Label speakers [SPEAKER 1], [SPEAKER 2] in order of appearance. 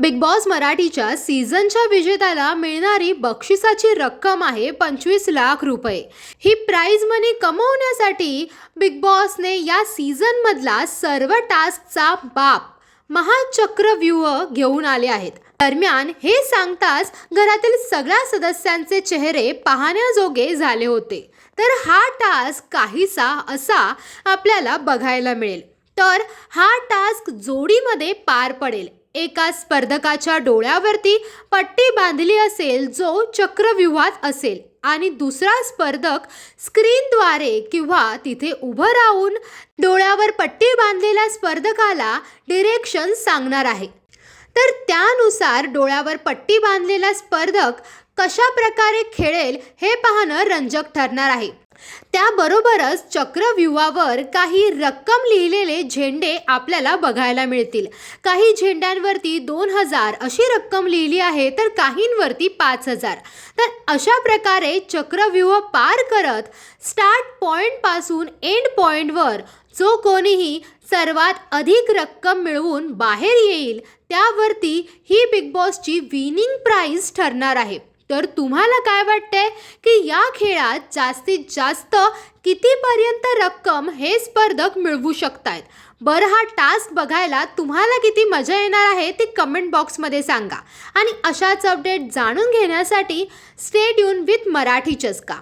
[SPEAKER 1] Big boss मराठीच्या सीझनच्या विजेत्याला मिळणारी बक्षिसाची रक्कम आहे पंचवीस लाख रुपये. ही प्राईज मनी कमवण्यासाठी बिग बॉसने या सीझनमधला सर्व टास्कचा बाप महाचक्रव्यूह घेऊन आले आहेत. दरम्यान हे सांगताच घरातील सगळ्या सदस्यांचे चेहरे पाहण्याजोगे झाले होते. तर हा टास्क काहीसा असा आपल्याला बघायला मिळेल. तर हा टास्क जोडीमध्ये पार पडेल. एका स्पर्धकाच्या डोळ्यावरती पट्टी बांधली असेल जो चक्रव्यूहात असेल. आणि दुसरा स्पर्धक स्क्रीनद्वारे किंवा तिथे उभं राहून डोळ्यावर पट्टी बांधलेल्या स्पर्धकाला डिरेक्शन सांगणार आहे. तर त्यानुसार डोळ्यावर पट्टी बांधलेला स्पर्धक कशा प्रकारे खेळेल हे पाहणं रंजक ठरणार आहे. त्याबरोबरच चक्रव्यूहावर काही रक्कम लिहिलेले झेंडे आपल्याला बघायला मिळतील. काही झेंड्यांवरती दोन हजार अशी रक्कम लिहिली आहे तर काहींवरती पाच हजार. तर अशा प्रकारे चक्रव्यूह पार करत स्टार्ट पॉईंटपासून एंड पॉईंटवर जो कोणीही सर्वात अधिक रक्कम मिळवून बाहेर येईल त्यावरती ही बिग बॉसची विनिंग प्राईज ठरणार आहे. तर तुम्हाला काय वाटतंय की या खेळात जास्तीत जास्त कितीपर्यंत रक्कम हे स्पर्धक मिळवू शकतात बरं हा टास्क बघायला तुम्हाला किती मजा येणार आहे ते कमेंट बॉक्समध्ये सांगा. आणि अशाच अपडेट जाणून घेण्यासाठी स्टेट युन विथ मराठी चस्का.